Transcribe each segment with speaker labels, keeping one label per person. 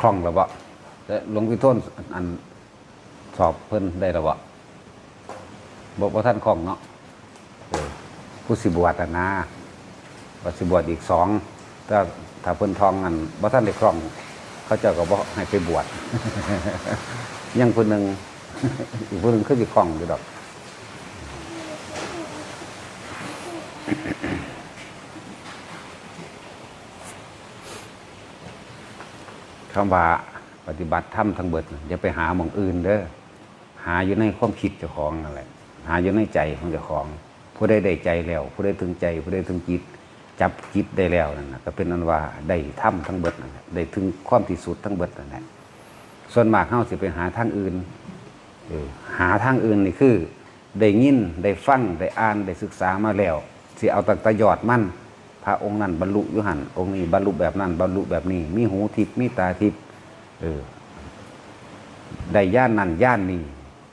Speaker 1: คล่องแล้วบ่แต่หลวงพี่โทนอันสอบเพิ่นได้แล้วบ่บอกว่าท่านคล่องเนาะผู้สิบวชอะนะว่าสิบวชอีกสองถ้าถ้าเพิ่นทองอันบ่ท่านได้คล่อง เขาเจ้าก็บ่ให้ไปบวชยังคนหนึ่งอีกคนหนึ่งคือสิคล่องอยู่ดอก คำว่าปฏิบัติธรรมทั้งเบิดน่ะอย่าไปหาหมองอื่นเด้อหาอยู่ในความคิดเจ้าของนั่นแหละหาอยู่ในใจของเจ้าของ ผู้ใดได้ใจแล้ว ผู้ใดถึงใจ ผู้ใดถึงจิต จับจิตได้แล้วนั่นนะก็เป็นอันว่าได้ธรรมทั้งเบิดนั่นแหละได้ถึงความที่สุดทั้งเบิดนั่นแหละส่วนมากเฮาสิไปหาทางอื่นหาทางอื่นนี่คือ ได้ยินได้ฟังได้อ่านได้ศึกษามาแล้วสิเอาตั้งแต่ยอดมัน พระองค์นั้นบรรลุยุหันองค์นี้บรรลุแบบนั้นบรรลุแบบนี้ มีหูทิพมีตาทิพเออได้ย่านนั่นย่านนี้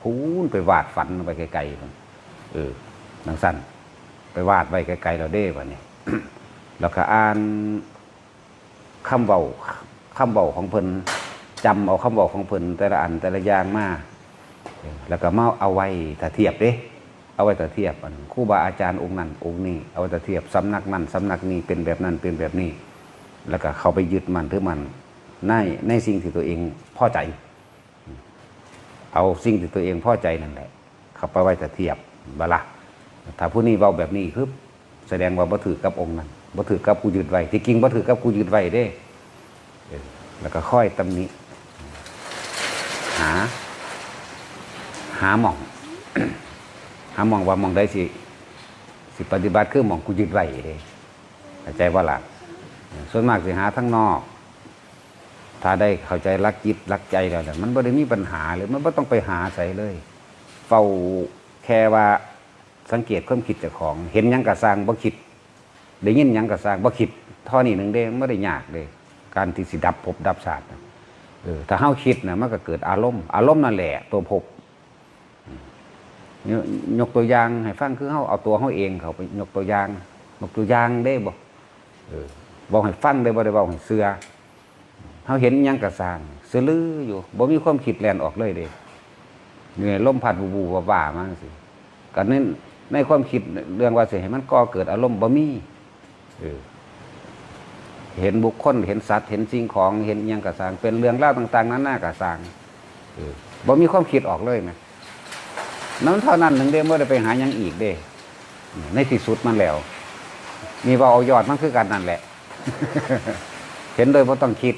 Speaker 1: พูนไปวาดฝันไปไกลๆเออนังสั้นไปวาดไว้ไกลๆเราได้ปะเนี่ยแล้วก็อ่านคำเบาคำเบาของเพิ่นจำเอาคำเบาของเพิ่นแต่ละอันแต่ละอย่างมาเออแล้วก็มาเอาไว้ถ้าเทียบเด้ เอาไว้ถ้าเทียบอันครูบาอาจารย์องค์นั้นองค์นี้เอาไว้ถ้าเทียบสำนักนั้นสำนักนี้เป็นแบบนั้นเป็นแบบนี้ แล้วก็เขาไปยึดมันถือมันในในสิ่งที่ตัวเองพอใจ เอาสิ่งที่ตัวเองพอใจนั่นแหละเขาไปไว้แต่เทียบบละถ้าผู้นี้เบาแบบนี้คือแสดงว่าบ่ถือกับองค์นั้นบ่ถือกับกูยืดไว้ที่จริงบ่ถือกับกูยืดไว้เด้ แล้วก็ค่อยตำหนิหา หาหม่อง หามองว่ามองได้สิสิปฏิบัติคือมองกูยืดไว้เด้เข้าใจว่าล่ะส่วนมากสิหาทั้งนอก ถ้าได้เข้าใจรักจิตรักใจแล้วมันไม่ได้มีปัญหาเลยมันไม่ต้องไปหาใส่เลย เฝ้าแค่ว่าสังเกตความคิดจ้าของ เห็นยังกระสร้างบ่คิดได้ยินยังกระสร้างบ่คิดท่อนี้หนึ่งเด้ไม่ได้ยากเลย การที่สิดับภพดับศาสตร์ถ้าเฮาคิดนะมันก็เกิดอารมณ์อารมณ์นั่นแหละตัวภพ ยยกตัวอย่างให้ฟังคือเฮาเอาตัวเฮาเองเขาไปยกตัวอย่างยกตัวอย่างได้บ่เออบอกให้ฟังได้บ่ได้บอกให้เสือเขาเห็นยังกระสางเสือลืออยู่บ่มีความคิดแลนออกเลยเด้เหนื่อยลมพัดบูบูว่าว่าๆมาสิก็ในในความคิดเรื่องว่าสิให้มันก่อเกิดอารมณ์บ่มีเห็นบุคคลเห็นสัตว์เห็นสิ่งของเห็นยังกระสางเป็นเรื่องเล่าต่าง ๆ นั้นหน้ากระสางเออบ่มีความคิดออกเลยนะ นั้นเท่านั้นถึงเด้บ่ได้ไปหายังอีกเด้ ในที่สุดมันแล้ว มีว่าเอายอดมันคือกันนั่นแหละ เห็นโดยบ่ต้องคิด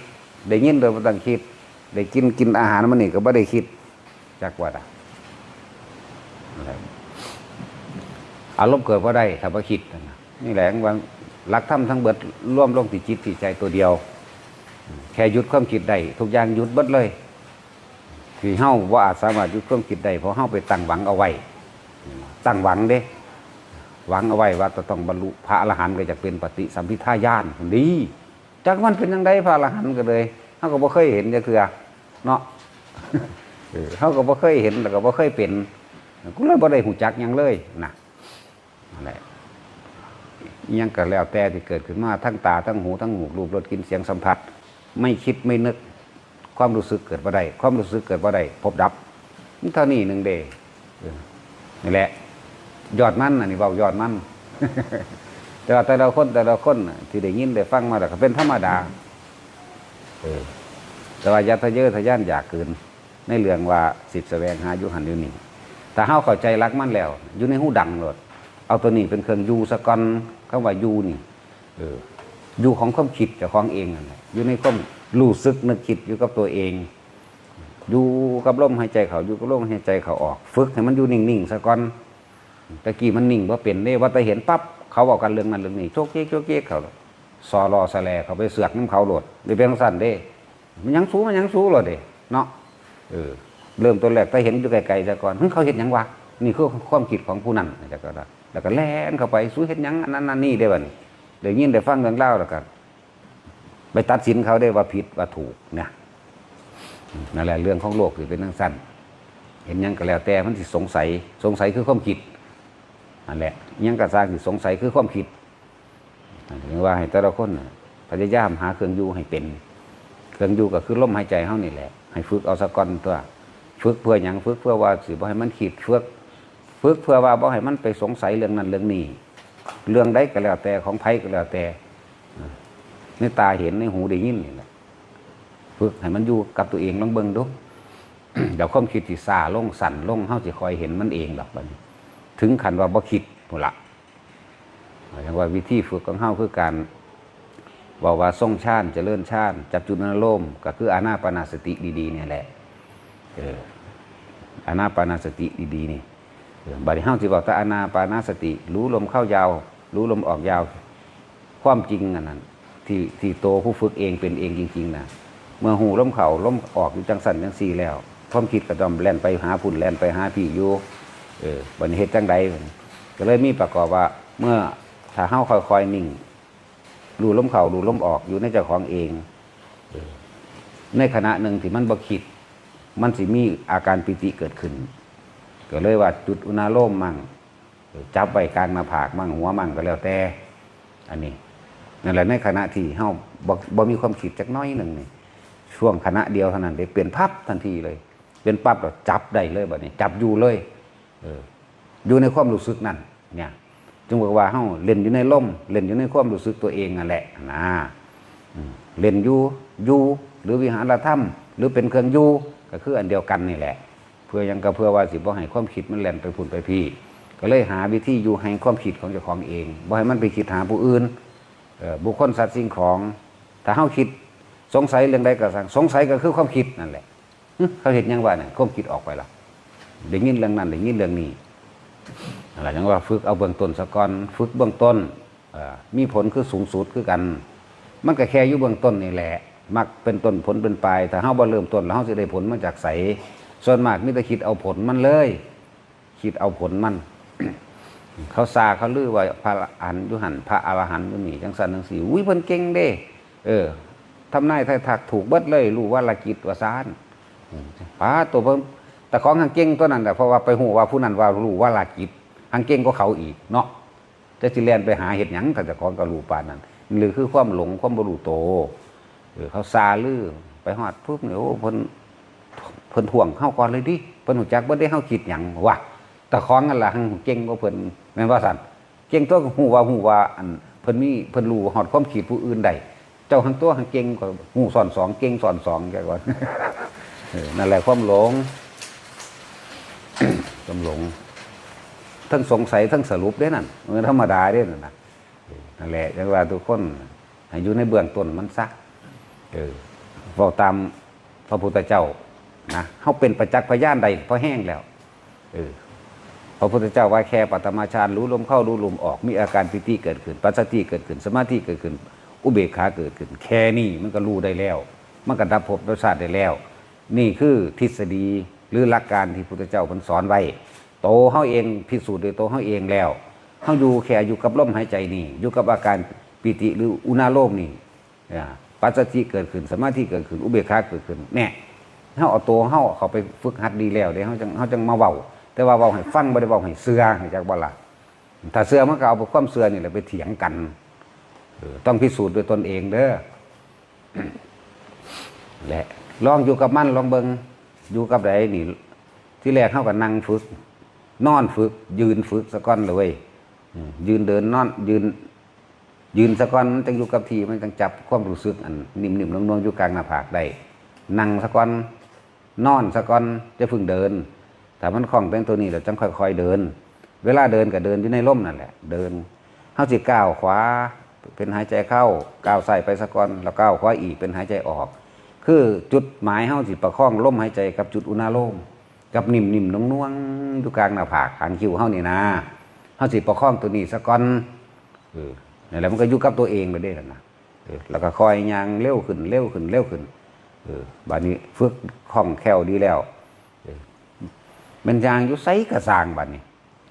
Speaker 1: ได้ยินโดยบ่ต้องคิด ได้กินกินอาหารมันนี่ก็บ่ได้คิดจักว่าดอะไรอารมณ์เกิดบ่ได้ถ้าบ่คิดนี่แหละว่าหลักธรรมทั้งเบิดร่วมลงที่จิตที่ใจตัวเดียว แค่หยุดความคิดได้ทุกอย่างหยุดเบิดเลย ที่เฮาว่าอาจสามารถยุดความคิดได้เพราะเฮาไปตั้งหวังเอาไว้ ตั้งหวังเด้ หวังเอาไว้ว่าจะต้องบรรลุพระอรหันต์ก็จะเป็นปฏิสัมพิทาญาณดีจากมันเป็นยังไงพระอรหันต์ก็เลยเขาก็บ่เคยเห็นจะคือเนาะเออเขาก็บ่เคยเห็นแล้วก็บ่เคยเป็นกูเลยบ่ได้หูจักยังเลยนะนั่ะอิหยังก็แล้วแต่ที่เกิดขึ้นมาทั้งตาทั้งหูทั้งหูรูปรสกินเสียงสัมผัส ไม่คิดไม่นึก ความรู้สึกเกิดบ่ได้ความรู้สึกเกิดบ่ได้พบดับนี่เท่านี้หนึ่งเดย์นี่แหละ ยอดมันอันนี้เบายอดมันแต่ว่าแต่ละคนแต่ละคนที่ได้ยินได้ฟังมาแล้วก็เป็นธรรมดาเออแต่ว่าอยาทะเยอทะยานอยากเกินในเรื่องว่าสิบแสวงหาอยุหันอยู่นี่แต่เฮาเข้าใจรักมันแล้ว อยู่ในหูดังโลดเอาตัวนี้เป็นเครื่องยูสกอนคำว่ายูนี่ เออยูของความคิดจ้าของเองอยู่ในความ รู้สึกนึกคิดอยู่กับตัวเอง อยู่กับลมหายใจเขาอยู่กับลมหายใจเขาออก ฝึกให้มันอยู่นิ่งๆสะก่อนตะกี้มันนิ่งว่าเป็นเด้ว่าแต่เห็นปั๊บเขาบอกกันเรื่องนั้นเรื่องนี้โชคเจ๊กโชคเจ๊กเขาซอรอสแลเขาไปเสือกน้ำเขาโหลดหรือเป็นสั้นเด้ มันยังสูมันยังสูเลยเด้เนาะเออเริ่มต้นแรกแต่เห็นอยู่ไกลๆแต่ก่อนเฮ้ยเขาเห็นยังวะนี่คือความคิดของผู้นั้นจะก็แล้วก็แล่นเข้าไปสู้เห็นยังอันนั้นอันนี้ได้บ่นี่เดี๋ยวยินได้ฟังเรื่องเล่าแล้วก็ ไปตัดสินเขาได้ว่าผิดว่าถูกเนี่ยนั่นแหละเรื่องของโลกคือเป็นทั้งสั้นเห็นยังก็แล้วแต่มันสิสงสัย สงสัยคือความคิดนั่นแหละยังก็สร้างสิสงสัยคือความคิดถึงว่าให้แต่ละคนพยายามหาเครื่องอยู่ให้เป็น เครื่องอยู่ก็คือลมหายใจเฮานี่แหละ ให้ฝึกเอาสะก่อนตัวฝึกเพื่อหยังฝึกเพื่อว่าสิบ่ให้มันขีดฝึกฝึกเพื่อว่าบ่ให้มันไปสงสัยเรื่องนั้นเรื่องนี้ เรื่องใดก็แล้วแต่ของไผก็แล้วแต่ ในตาเห็นในหูได้ยินนี่แหละฝึกให้มันอยู่กับตัวเองลองเบิ่งดูเดี๋ยวความคิดสิซาลงสั่นลงเฮาสิคอยเห็นมันเองดอกบัดนี้ ถึงขันว่าบ่คิดพุ่นละหมายถึงว่าวิธีฝึกของเฮาคือการบอกว่าทรงชาติเจริญชาติจับจุดนโลมก็คืออานาปานาสติดีๆเนี่ยแหละเอออานาปานาสติดีๆนี่บัดนี้เฮาสิบอกถ้าอานาปานาสติ รู้ลมเข้ายาว รู้ลมออกยาว ความจริงอันนั้น ที่ที่โตผู้ฝึกเองเป็นเองจริงๆนะเมื่อหูล้มเข่าล้มออกอยู่จังสันจังสี่แล้วความคิดกระดอมแล่นไปหาผุ่นแล่นไปหาพี่อยู่เออบันเฮ็ดจังใดก็เลยมีประกอบว่าเมื่อถ้าเฮาค่อยๆนิ่งรูล้มเข่ารูล้มออกอยู่ในเจ้าของเอง ในขณะหนึ่งที่มันบ่คิด มันสิมีอาการปิติเกิดขึ้น ก็เลยว่าจุดอุณาโลมมั่งจับไว้กลางหน้าผากมั่งหัวมั่งก็แล้วแต่อันนี้ นั่นแหละในขณะที่เฮาบ่บมีความคิดจักน้อยหนึ่งนี่ช่วงขณะเดียวเท่านั้นได้เปลี่ยนพับทันทีเลย เป็นปั๊บเราจับได้เลยแบบนี้จับอยู่เลยเอออยู่ในความรู้สึกนั่นเนี่ยจึงบอกว่าเฮาเล่นอยู่ในลมเล่นอยู่ในความรู้สึกตัวเองนั่นแหละนะเล่นอยู่อยู่หรือวิหารธรรม หรือเป็นเครื่องอยู่ก็คืออันเดียวกันนี่แหละ เพื่อยังก็เพื่อว่าสิบ่ให้ความคิดมันแล่นไปพุ่นไปพี่ ก็เลยหาวิธีอยู่ให้ความคิดของเจ้าของเองบ่ให้มันไปคิดหาผู้อื่น บุคคลสัตว์สิ่งของ ถ้าเฮาคิดสงสัยเรื่องใดก็สั่งสงสัยก็คือความคิดนั่นแหละเขาเห็นยังว่าเนี่ยความคิดออกไปและได้ยินเรื่องนั้นได้ยินเรื่องนี้อะไรย่างว่าฝึกเอาเบื้องต้นสะก่อนฝึกเบื้องต้นมีผลคือสูงสุดคือกัน มันก็แค่อยู่เบื้องต้นนี่แหละ มักเป็นต้นผลเป็นปลายถ้าเฮาบ่เริ่มต้นแล้วเฮาสิได้ผลมาจากไสส่วนมากมีแต่คิดเอาผลมันเลย คิดเอาผลมัน เขาซาเขาลือว่าพระอรหันต์ยุหันพระอรหันต์ยุนี่จังสันจังสีอุ้ยเพิ่นเก่งเด้ เออทำนายไทายทักถูกเบิดเลยรู้ว่าละกิจว่าซานป้าตัวเพิ่มแต่ของหังเก่งตัวนั้นแต่เพราะว่าไปหูว่าผู้นั้นว่ารู้ว่าละกิจหังเก่งก็เขาอีกเนาะจะสิเรียนไปหาเห็ดหยังกับจะของกระลูปานนั้นหรือคือความหลงความบรูโตเออเขาซาลือไปฮอดปุ๊บเนี่ยโอ้เพิ่นเพิ่นถ่วงเข้าก่อนเลยดิเพิ่นหูจักบ่ได้เข้าคิดหยังวะแต่ของกันละหังเก่งกว่าเพิ่น แม่นว่าสันเก่งตัวก็ฮู้ว่าฮู้ว่าอันเพิ่นมีเพิ่นรู้ฮอดความคิดผู้อื่นได้เจ้าหังตัวหังเก่งกว่าหูสอนสองเก่งสอนสองแกก่อนนั่นแหละความหลงความหลง ทั้งสงสัยทั้งสรุปเด้นั่นมันธรรมดาเด้นั่นน่ะนั่นแหละจังว่าทุกคนอยู่ในเบื้องต้นมันซะเออเว้าตามพระพุทธเจ้านะเฮาเป็นประจักษ์พยานใดพอแห้งแล้วเออ พระพุทธเจ้าว่าแค่ปัตมาฌานรู้ลมเข้ารู้ลมออกมีอาการปิติเกิดขึ้นปัสสติเกิดขึ้น สมาธิเกิดขึ้น อุเบกขาเกิดขึ้น แค่นี้มันก็รู้ได้แล้ว มันก็ดับภพดับชาติได้แล้ว นี่คือทฤษฎีหรือหลักการที่พุทธเจ้าเพิ่นสอนไว้โตเฮาเองพิสูจน์โดยโตเฮาเองแล้วเฮาอยู่แค่อยู่กับลมหายใจนี่ อยู่กับอาการปิติหรืออุณาโลมนี่ปัสสติเกิดขึ้นสมาธิเกิดขึ้นอุเบกขาเกิดขึ้นแน่เฮาเอาตัวเฮาเขาไปฝึกหัดดีแล้วเดี๋ยวเฮาจังเฮาจังมาเว้า แต่ว่าเว้าให้ฟังบ่ได้เว้าให้เชื่อให้จักบ่ล่ะถ้าเชื่อมันก็เอาไปความเชื่อนี่แหละไปเถียงกันต้องพิสูจน์ด้วยตนเองเด้อและลองอยู่กับมันลองเบิงอยู่กับไดนี่ ที่แรกเข้ากับนั่งฝึก นอนฝึก ยืนฝึกสะก้อนเลยยืนเดินนอนยืน ยืนสะก้อนมันจังอยู่กับที่มันจังจับความรู้สึกอันนิ่มๆนวลๆอยู่กลางหน้าผากได้นั่งสะก้อนนอนสะก้อนจะพึ่งเดิน แต่มันคล่องเป็นตัวนี้เราจังค่อยๆเดิน เวลาเดินก็เดินอยู่ในร่มนั่นแหละ เดินเข้าสิก้าวขวาเป็นหายใจเข้าก้าวใส่ไปสะก้อนแล้วก้าวขวาอีกเป็นหายใจออก คือจุดหมายเฮาสิประคองลมหายใจกับจุดอุณาโลมกับนิ่มนิ่มๆนวลๆอยู่กลางหน้าผากหางคิ้วเฮานี่นะเฮาสิประคองตัวนี้สะก่อนเออนั่แหละมันก็อยู่กับตัวเองไปได้แล้วนะแล้วก็คอยยางเร็วขึ้นเร็วขึ้นเร็วขึ้นเออบัดนี้ฝึกคล่องแคล่วดีแล้ว มันยางอยู่ไสกระสางบัดนี้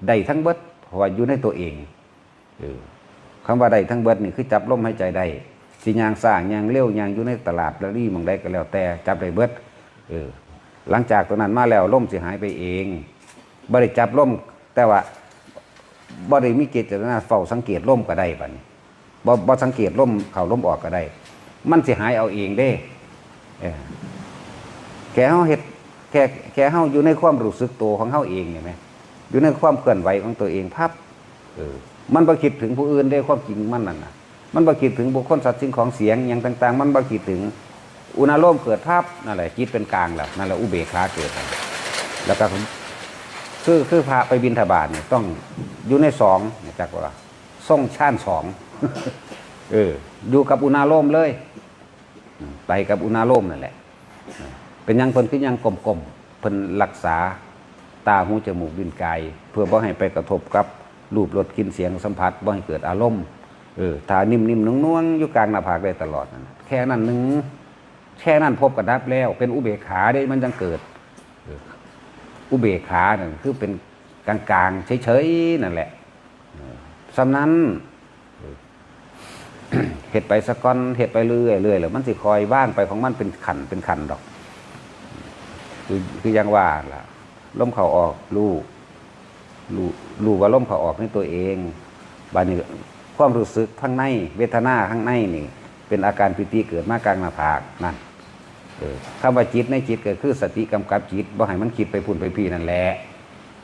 Speaker 1: ได้ทั้งเบิดเพราะว่าอยู่ในตัวเองเออคำว่าได้ทั้งเบิดนี่คือจับลมหายใจได้สิยางสร้างยางเร็วยางอยู่ในตลาดแล้วนี่มองได้ก็แล้วแต่จับได้เบิดเออหลังจากตัวนั้นมาแล้วล่มเสิหายไปเองบริจับล่มแต่ว่าบริมีเกจตนาเฝ้าสังเกตล่มก็ได้บัดนี้บ่บ่สังเกตล่มเข่าล่มออกก็ได้ มันเสิหายเอาเองเด้แค่เฮาเฮ็ด แค่แค่เฮาอยู่ในความรู้สึกตัวของเฮาเองเนี่ยไหมอยู่ในความเคลื่อนไหวของตัวเองพับเออมันบ่คิดถึงผู้อื่นได้ความจริงมันนั่นน่ะมันบ่คิดถึงบุคคลสัตว์สิ่งของเสียงอย่างต่าง ๆ มันบ่คิดถึงอุณาโลมเกิดภาพนั่นแหละจิตเป็นกลางแล้วนั่นแหละอุเบกขาเกิดแล้วก็คือคือพระไปบินทบาทเนี่ยต้องอยู่ในสองเนี่ยจักว่าทรงชาติสองเอออยู่กับอุณาโลมเลย ไปกับอุณาโลมนั่นแหละ เป็นยังเพิ่นคือยังกลมๆเพิ่นรักษาตาหูจมูกลิ้นกาย เพื่อบ่ให้ไปกระทบกับรูปรสกลิ่นเสียงสัมผัสบ่ให้เกิดอารมณ์เออถ้านิ่มๆนุ่งๆอยู่กลางหน้าผากได้ตลอดนั่นน่ะแค่นั้นหนึงแค่นั้นพบกับดับแล้ว เป็นอุเบกขาได้มันจังเกิดอุเบกขานั่นคือเป็นกลางๆเฉยๆนั่นแหละสำนั้นเห็ดไปสะก้อนเห็ดไปเรื่อยๆเรื่อยแล้วมันสิคอยว่างไปของมันเป็นขันเป็นขันดอก คือคือยังว่าล่ะล้มเข่าออกรู้รู้รู้ว่าล้มเข่าออกในตัวเองบานี้ความรู้สึกข้างใน เวทนาข้างในนี่ เป็นอาการปิติเกิดมากลางหน้าผากนั่นคำว่าจิตในจิตก็คือสติกำกับจิตบ่ให้มันคิดไปพุ่นไปพี่นั่นแหละ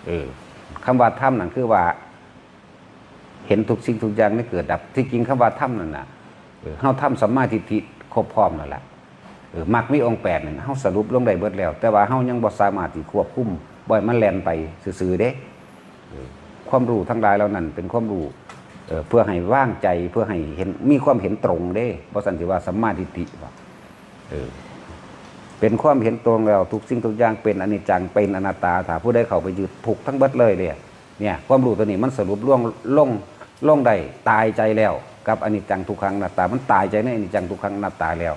Speaker 1: เออคำว่าถ้ำนั่นคือว่า เห็นทุกสิ่งทุกอย่างไม่เกิดดับ ที่จริงคำว่าถ้ำนั่นน่ะเออเฮาถ้ำสัมมาทิฏฐิครบพร้อมนั่นแหละ มักมีองแปดนี่ยเฮาสรุปลงได้เบิดแล้ว แต่ว่าเฮายังบ่สามารถที่ควบคุมบ่ให้มันแล่นไปซื่อๆเด้อความรู้ทั้งหลายเหล่านั้นเป็นความรู้เพื่อให้ว่างใจเพื่อให้เห็นมีความเห็นตรงเด้บ่ซั่นสิว่าสัมมาทิฏฐิว่าเออเป็นความเห็นตรงแล้วทุกสิ่งทุกอย่างเป็นอนิจจังเป็นอนัตตาถ้าผู้ใดเข้าไปยึดถูกทั้งเบิดเลยเนี่ยเนี่ยความรู้ตัวนี้มันสรุปล่วงลงลงได้ตายใจแล้ว กับอนิจจังทุกครั้งอนัตตา มันตายใจในอนิจจังทุกครั้งอนัตตาแล้ว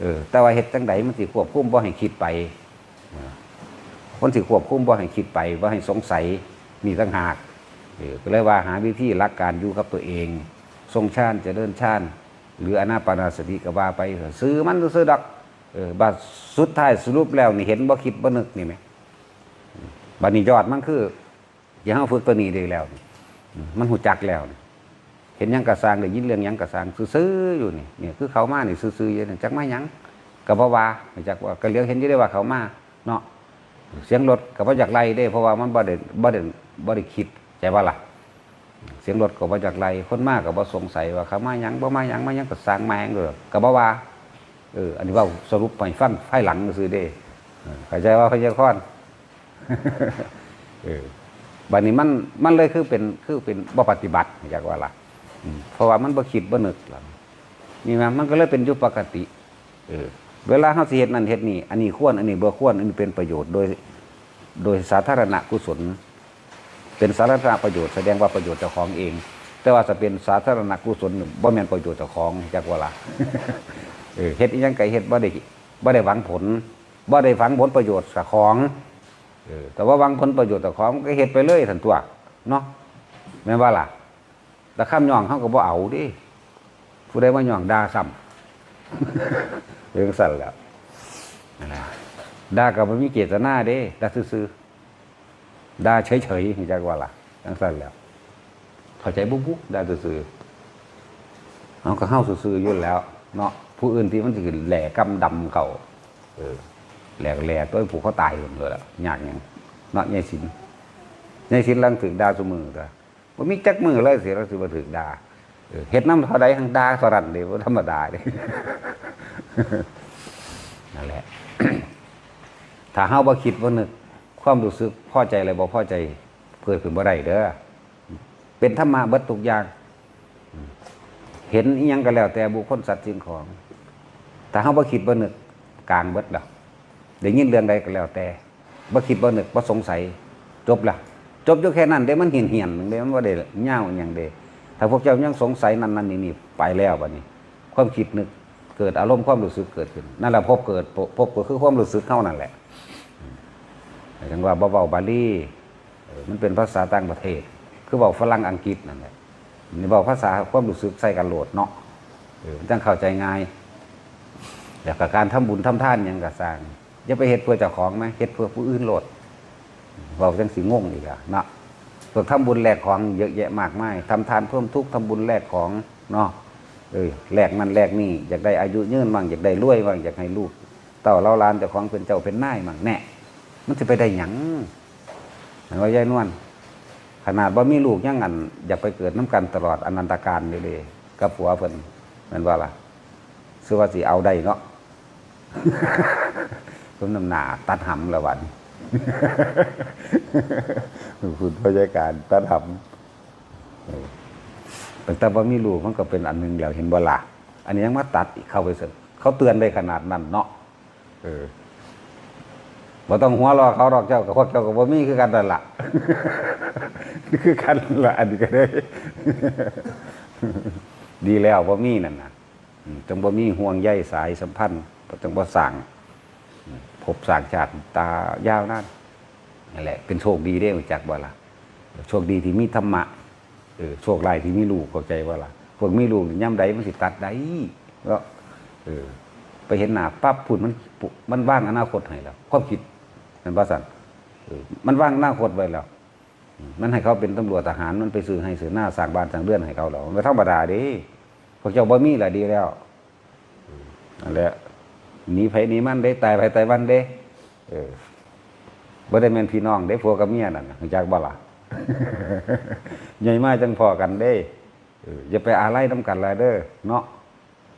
Speaker 1: เออ แต่ว่าเหตุจังใดมันสิควบคุมบ่ให้คิดไปคนสิควบคุมบ่ให้คิดไปบ่ให้สงสัยมีตั้งหากเออก็เลยว่าหาวิธีรักการอยู่กับตัวเอง ทรงชาติจะเดินชาติหรืออนาปนาสติกว่าไปซื้อมันซื้อดอกเออบาดสุดท้ายสรุปแล้วนี่เห็นบ่คิดบ่นึกนี่ไหมบัดนี้ยอดมันคืออย่างเฮาฝึกตัวนี้ได้แล้วมมันหูจักแล้วนี่ เห็นยังกระสางได้ยินเรื่องยังกระสางซื่อๆอยู่นี่เนี่ยคือเขามานี่ซื่อๆอยู่นี่จักไมาหยังก็บ่ว่าไม่จักว่าก็เลี้ยวเห็นอยู่ได้ว่าเขามาเนาะเสียงรถก็บ่อยากไล่เด้เพราะว่ามันบ่ได้บ่ได้บ่ได้คิดใจว่าล่ะเสียงรถก็บ่จากไรคนมากก็บ่สงสัยว่าเขามายังบ่มายังมายังก็สร้างแมงเลยก็บ่ว่าเอออันนี้เว่าสรุปไปฟังภายหลังซื้อเด้เข้าใจว่าพยาคอนเออบัดนี้มันมันเลยคือเป็นคือเป็นบ่ปฏิบัติอยากว่าล่ะ เพราะว่ามันบ่คิดบ่นึกล่ะนี่นะมันก็เลยเป็นอยู่ปกติเออเวลาเฮาสิเฮ็ดนั่นเฮ็ดนี่อันนี้ควรอันนี้บ่ควรอันนี้เป็นประโยชน์โดย โดยสาธารณกุศล เป็นสาธารณประโยชน์แสดงว่าประโยชน์เจ้าของเอง แต่ว่าจะเป็นสาธารณกุศลบ่แม่นประโยชน์เจ้าของจักว่าล่ะเออเฮ็ดอีหยังไก่เฮ็ดบ่ได้บ่ได้หวังผลบ่ได้หวังผลประโยชน์กับของเออแต่ว่าหวังผลประโยชน์กับของก็เฮ็ดไปเลยทันตัวเนาะแม่นว่าล่ะ แต่ข้ามย่องเขาก็บ่เอาดิผู้ใดว่าย่องด่าซ้ำเรื่องสั่นแล้วด่าก็บ่มีเจตนาเด้ด่าซื่อๆด่าเฉยๆจักว่าล่ะจังสั่นแล้วเข้าใจบุ๊บๆด่าซื่อๆเอาก็เฮาซื่อๆยู่นแล้ว เนาะผู้อื่นที่มันสิแหลกำดำเขาเออแหลกแหลตัวผูกเขาตายหมดเลยล่ะยากยังเนาะยายสินยายสินลังถึกดาสมือตัว บ่ามีจักมือเลยสิเราสิบ่ถึกดาเออเฮ็ดน้ำเท่าใดทางดาสรันเด้บ่ธรรมดาเด้นั่นแหละถ้าเฮาบ่คิดบ่นึก ความรู้สึกพอใจอะไรบ่พอใจเกิดขึ้นบ่ได้เด้อเป็นธรรมะเบิดทุกอย่าง เห็นอิหยังก็แล้ว แต่บุคคลสัตว์สิ่งของแต่เฮาบ่คิดบ่นึกกลางเบิดดอกได้ยินเรื่องใดก็แล้วแต่บ่คิดบ่นึกบ่สงสัยจบละ จบอยู่แค่นั้นเด้มันเหียนเหียนเด้มันบ่ได้ยาอย่างเด้ถ้าพวกเจ้ายังสงสัยนั่นนั่นนี่นี่ไปแล้วบัดนี้ ความคิดนึกเกิดอารมณ์ความรู้สึกเกิดขึ้นนั่นแหละพบเกิดพบก็คือความรู้สึกเท่านั่นแหละอืมหมางว่าบ่เว้าบาลีมันเป็นภาษาต่างประเทศ คือเว้าฝรั่งอังกฤษนั่นแหละนี่บอกภาษาความรู้สึกใส่กันโหลดเนาะมันจังเข้าใจง่ายแต่กับการทำบุญทำท่านยังกะสร้างอย่าไปเฮ็ดเพื่อเจ้าของไหมเฮ็ดเพื่อผู้อื่นโหลด เว้าจังสิงงอีกอะเนาะพวกทำบุญแลกของเยอะแยะมากมายทำทานเพิ่มทุกทำบุญแลกของเนาะเออแลกนั่นแลกนี่อยากได้อายุยืนบ้างอยากได้รวยบ้างอยากให้ลูกเต่าเล่าลานเจ้าของเป็นเจ้าเป็นนายมั่งแน่มันจะไปได้หยังเห็นว่ายายนวลขนาดว่ามีลูกยังงันอยากไปเกิดน้ำกันตลอดอนันตการเลยเลยกับผัวเพิ่นแมันว่าล่ะซื้อว่าสิเอาได้เนาะเพิ่นน้ำหนาตัดหำละวัน คุณผู้จัดการตัดำแต่แต่ว่ามีลูกมันก็เป็นอันหนึงเดียวเห็นบ่ล่ะอันนี้ยังมาตัดอีกเข้าไปเสร็จเขาเตือนได้ขนาดนั้นเนาะเออบ่ต้องหัวเรอเขาหรอกเจ้ากับพวกเจ้ากับบ่มีคือกันนั่นล่ะคือกันละอันนี้ก็ได้ ดีแล้วบ่มีนั่นนะจังบ่มีห่วงใยสายสัมพันธ์จังบ่สร้าง บสางชาติตายาวนั่นนั่นแหละ เป็นโชคดีได้รู้จักบ่ละโชคดีที่มีธรรมะเออโชคร้ายที่มีลูกเข้าใจบ่ละพวกมีลูกย่ำใดมันสิตัดได้ก็เออ ไปเห็นหน้าปั๊บพูดมันมันว่างอนาคตให้แล้วความคิดเป็นภาษาเออมันว่างอนาคตไว้แล้วมันให้เขาเป็นตำรวจทหารมันไปซื้อให้ซื้อหน้าสร้างบ้านสร้างเรือนให้เขาแล้วมันไม่ธรรมดาดิพวกเจ้าบ่มีแหละดีแล้วนั่นแหละ หนีไผหนีมันได้ตายไผตายมันเด้เออบ่ได้แม่นพี่น้องเด้ผัวกับเมียนั่นนะรู้จักบ่ล่ะใหญ่มาจังพอกันเด้เอออย่าไปอาลัยน้ำกันหลายเด้อเนาะ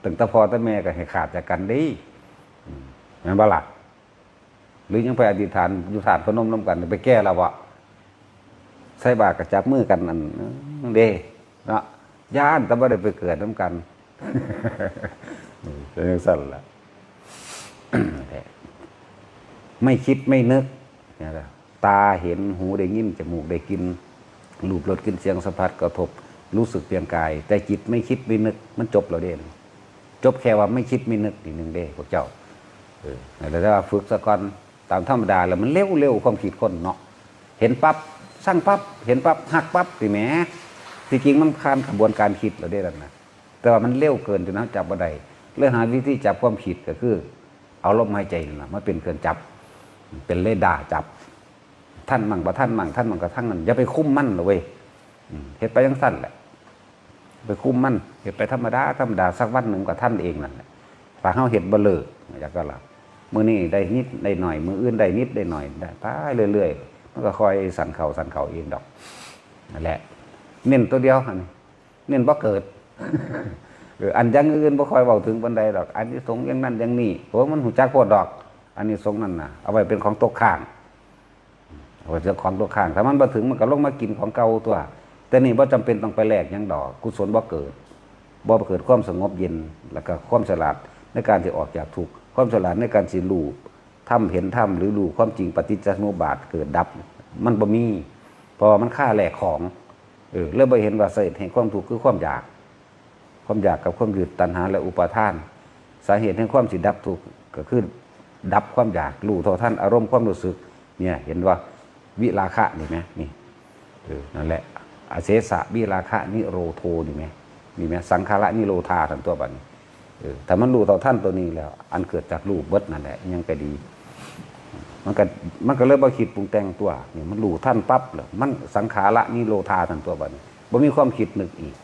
Speaker 1: ตั้งต่พ่อต่แม่ก็ให้ขาดจากกันดีแม่นบ่ล่ะหรือยังไปอธิษฐานอยู่ฐานพนมน้ำกัน ไปแก้ล้วะใส่บาตรกับจับมือกันนั่นเด้เนาะย่านแต่บ่ได้ไปเกิดน้ำกันเป็นจังสั่นล่ะ ไม่คิดไม่นึกนี่แหละตาเห็นหูได้ยินจมูกได้กินรูปรสกินเสียงสัมผัสกระทบ รู้สึกเพียงกาย แต่จิตไม่คิดไม่นึก มันจบแล้วเด่นจบแค่ว่าไม่คิดไม่นึกอีกหนึ่งเด้พวกเจ้าเออแล้วว่าฝึกสะก่อนตามธรรมดาแล้วมันเร็วเร็วความคิดคนเนาะเห็นปั๊บสร้างปั๊บเห็นปั๊บหักปั๊บสิแหมที่จริงมันคานขบวนการคิดเราได้แล้วนะแต่ว่ามันเร็วเกินจนน้จับบ่ได้เลยหาวิธีจับความคิดก็คือ เอาลมหายใจนั่นนะมาเป็นเครื่องจับ เป็นเลดาจับ ท่านมั่งบ่ท่านมั่งท่านมั่งกระทั่งนั้นอย่าไปคุ้มมั่นเลยเว้ยเหตุไปยังสั้นแหละไปคุ้มมั่นเฮ็ดไปธรรมดาธรรมดาสักวันหนึ่งกับท่านเองนั่นแหละฝากเฮาเฮ็ดบ่เลิกอยากก็ละมือนี้ได้นิดได้หน่อย มืออื่นได้นิดได้หน่อยได้ไปเรื่อยๆมันก็คอยสั่นเข่าสั่นเข่าเองดอกนั่นแหละ เน้นตัวเดียวหั่นเน้นบ่เกิด เอออันยังอื่นบ่คอยเว้าถึงปานใดดอก อันนี้สงอย่างนั้นอย่างนี้โอ้มันหูจักโพดดอก อันนี้สงนั่นน่ะเอาไว้เป็นของตกข้างเอาไว้เป็นของตกข้างถ้ามันบ่ถึงมันก็ลงมากินของเก่าตัว แต่นี่บ่จำเป็นต้องไปแลกยังดอก กุศลบ่เกิดบ่เกิดความสงบเย็นแล้วก็ความฉลาดในการที่ออกจากทุกข์ความฉลาดในการสิรู้ทำเห็นทำหรือรู้ความจริงปฏิจจสมุปบาทเกิดดับ มันบ่มีพอมันค่าแหลกของเออเลยบ่เห็นว่าเหตุแห่งความทุกข์คือความอยาก ความอยากกับความยึดตัณหาและอุปาทาน สาเหตุแห่งความสิดับทุกข์ก็คือดับความอยากรู้เท่าท่านอารมณ์ความรู้สึกเนี่ยเห็นว่าวิราคะนี่ไหมนี่นั่นแหละอาเสสะวิราคะนิโรโทนี่ไหมนี่ไหมสังขารนิโรธาทั้งตัวบัดนี้เออแต่มันรู้เท่าท่านตัวนี้แล้ว อันเกิดจากรูปเบิดนั่นแหละยังก็ดี มันก็มันก็เลยบ่คิดปรุงแต่งตัวนี่มันรู้ท่านปั๊บเลยมันสังขารนิโรธาทั้งตัวบัดนี้บ่มีความคิดนึกอีก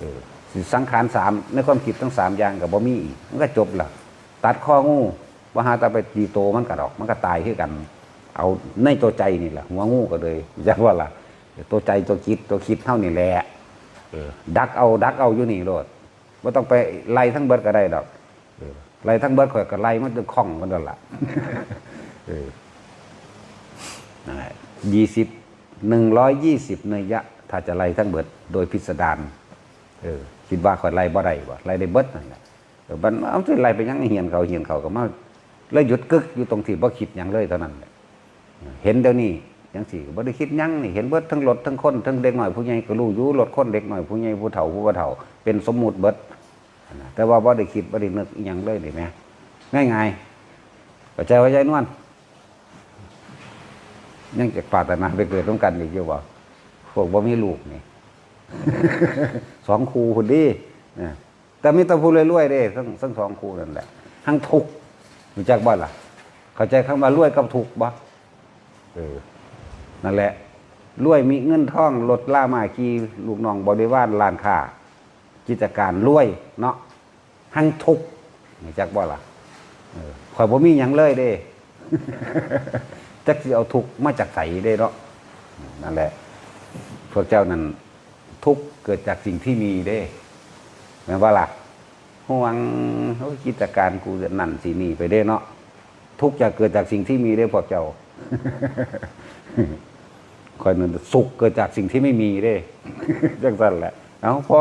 Speaker 1: เออ สิสังขารสามในความคิดทั้งสามอย่างกับบ่มีอีกมันก็จบละตัดข้องูว่าหาตาไปตีโตมันก็ดอก มันก็ตายคือกัน เอาในตัวใจนี่แหละหัวงูก็เลยจักว่าล่ะตัวใจตัวคิดตัวคิดเท่านี่แหละดักเอาดักเอาอยู่นี่โลดว่าต้องไปไล่ทั้งเบิดก็ได้ดอกไล่ทั้งเบิดข่อยก็ไล่มันจะคล่องมันนั่นละยี่สิบหนึ่งร้อยยี่สิบเนยยะ ถ้าจะไล่ทั้งเบิดโดยพิสดารเออ คิดว่าข่อยไล่บ่ได้บ่ไล่ได้เบิดนั่นแหละเออบันเอาสิไล่ไปยังเหียนเขาเหียนเขาก็มาแล้วหยุดกึกอยู่ตรงที่บ่คิดยังเลยเท่านั้นเห็นเดี๋ยวนี้จังสี่บ่ได้คิดยังนี่เห็นเบิดทั้งรถทั้งคนทั้งเด็กหน่อยผู้ใหญ่ก็รู้อยู่รถคนเด็กหน่อยผู้ใหญ่ผู้เฒ่าผู้บ่เฒ่าเป็นสมมุติเบิดแต่ว่าบ่ได้คิดบ่ได้นึกยังเลยนี่แหมง่ายๆเข้าใจว่าใจนวลยังจะปรารถนาไปเกิดร่วมกันอีกอยู่บ่พวกบ่มีลูกนี่ สองครูคนดีแต่มีตะพูรวยๆเด้ทั้งทั้งสองครูนั่นแหละทั้งทุกข์รู้จักบ่ล่ะ เข้าใจคำว่ารวยกับทุกบ่เออนั่นแหละรวยมีเงินท่องรถล่ามาขี่ลูกน้องบริวารร้านค้ากิจการรวยเนาะทั้งทุกข์รู้จักบ่ล่ะเออข่อยบ่มีหยังเลยเด้จักสิเอาทุกมาจากไสเด้เนาะนั่นแหละพวกเจ้านั้น ทุกข์เกิดจากสิ่งที่มีเด้แม่นว่าล่ะห่วงกิจการกูจะนั่นสินี่ไปเด้เนาะทุกจะเกิดจากสิ่งที่มีเด้พวกเจ้าคอยนึงสุขเกิดจากสิ่งที่ไม่มีเด้จังซั่นแหละเอาพ่อ